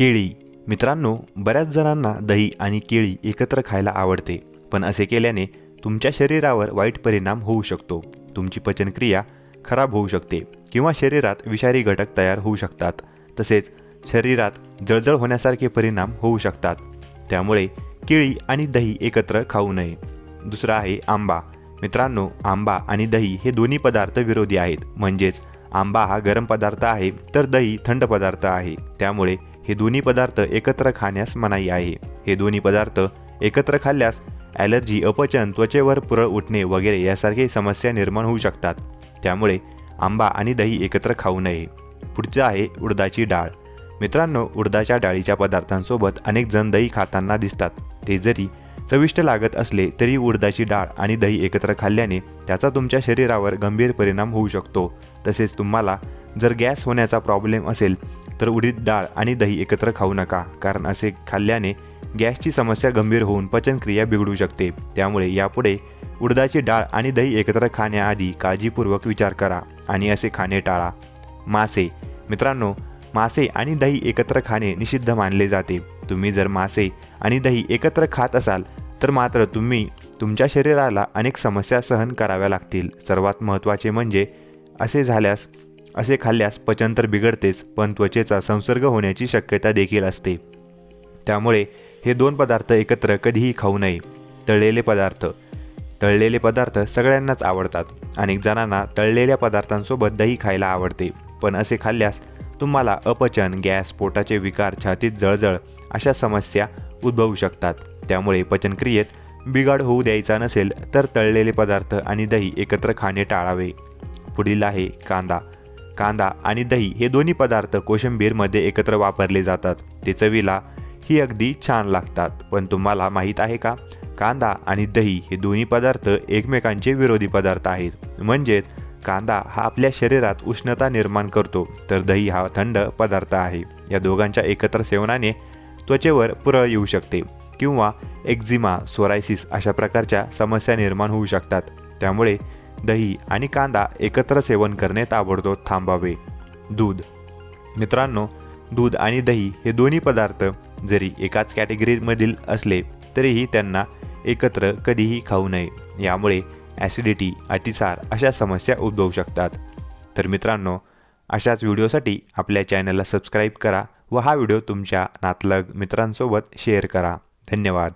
केळी. मित्रांनो बऱ्याच जणांना दही आणि केळी एकत्र खायला आवडते पण असे केल्याने तुमच्या शरीरावर वाईट परिणाम होऊ शकतो. तुमची पचनक्रिया खराब होऊ शकते किंवा शरीरात विषारी घटक तयार होऊ शकतात तसेच शरीरात जळजळ होण्यासारखे परिणाम होऊ शकतात. त्यामुळे केळी आणि दही एकत्र खाऊ नये. दुसरा आहे आंबा. मित्रांनो आंबा आणि दही हे दोन्ही पदार्थ विरोधी आहेत. म्हणजेच आंबा हा गरम पदार्थ आहे तर दही थंड पदार्थ आहे. त्यामुळे हे दोन्ही पदार्थ एकत्र खाण्यास मनाई आहे. हे दोन्ही पदार्थ एकत्र खाल्ल्यास ॲलर्जी अपचन त्वचेवर पुरळ उठणे वगैरे यासारखे समस्या निर्माण होऊ शकतात. त्यामुळे आंबा आणि दही एकत्र खाऊ नये. पुढचं आहे उडदाची डाळ. मित्रांनो उडदाच्या डाळीच्या पदार्थांसोबत अनेक जण दही खाताना दिसतात. ते जरी चविष्ट लागत असले तरी उडदाची डाळ आणि दही एकत्र खाल्ल्याने त्याचा तुमच्या शरीरावर गंभीर परिणाम होऊ शकतो. तसेच तुम्हाला जर गॅस होण्याचा प्रॉब्लेम असेल तर उडीद डाळ आणि दही एकत्र खाऊ नका कारण असे खाल्ल्याने गॅसची समस्या गंभीर होऊन पचनक्रिया बिघडू शकते. त्यामुळे यापुढे उडदाची डाळ आणि दही एकत्र खाण्याआधी काळजीपूर्वक विचार करा आणि असे खाणे टाळा. मासे. मित्रांनो मासे आणि दही एकत्र खाणे निषिद्ध मानले जाते. तुम्ही जर मासे आणि दही एकत्र खात असाल तर मात्र तुम्ही तुमच्या शरीराला अनेक समस्या सहन कराव्या लागतील. सर्वात महत्त्वाचे म्हणजे असे झाल्यास असे खाल्ल्यास पचन तर बिघडतेच पण त्वचेचा संसर्ग होण्याची शक्यता देखील असते. त्यामुळे हे दोन पदार्थ एकत्र कधीही खाऊ नये. तळलेले पदार्थ. तळलेले पदार्थ सगळ्यांनाच आवडतात अनेक जणांना तळलेल्या पदार्थांसोबत दही खायला आवडते. पण असे खाल्ल्यास तुम्हाला अपचन गॅस पोटाचे विकार छातीत जळजळ अशा समस्या उद्भवू शकतात. त्यामुळे पचनक्रियेत बिघाड होऊ द्यायचा नसेल तर तळलेले पदार्थ आणि दही एकत्र खाणे टाळावे. पुढील आहे कांदा. कांदा आणि दही हे दोन्ही पदार्थ कोशिंबीरमध्ये एकत्र वापरले जातात. ते चवीला ही अगदी छान लागतात. पण तुम्हाला माहीत आहे का? कांदा आणि दही हे दोन्ही पदार्थ एकमेकांचे विरोधी पदार्थ आहेत. म्हणजेच कांदा हा आपल्या शरीरात उष्णता निर्माण करतो तर दही हा थंड पदार्थ आहे. या दोघांच्या एकत्र सेवनाने त्वचेवर पुरळ येऊ शकते किंवा एक्झिमा सोरायसिस अशा प्रकारच्या समस्या निर्माण होऊ शकतात. त्यामुळे दही आणि कांदा एकत्र सेवन करणे ताबडतोब थांबावे. दूध. मित्रांनो दूध आणि दही हे दोन्ही पदार्थ जरी एकाच कॅटेगरीमधील असले तरीही त्यांना एकत्र कधीही खाऊ नये. यामुळे ॲसिडिटी अतिसार अशा समस्या उद्भवू शकतात. तर मित्रांनो अशाच व्हिडिओसाठी आपल्या चॅनलला सबस्क्राईब करा व हा व्हिडिओ तुमच्या नातलग मित्रांसोबत शेअर करा. धन्यवाद.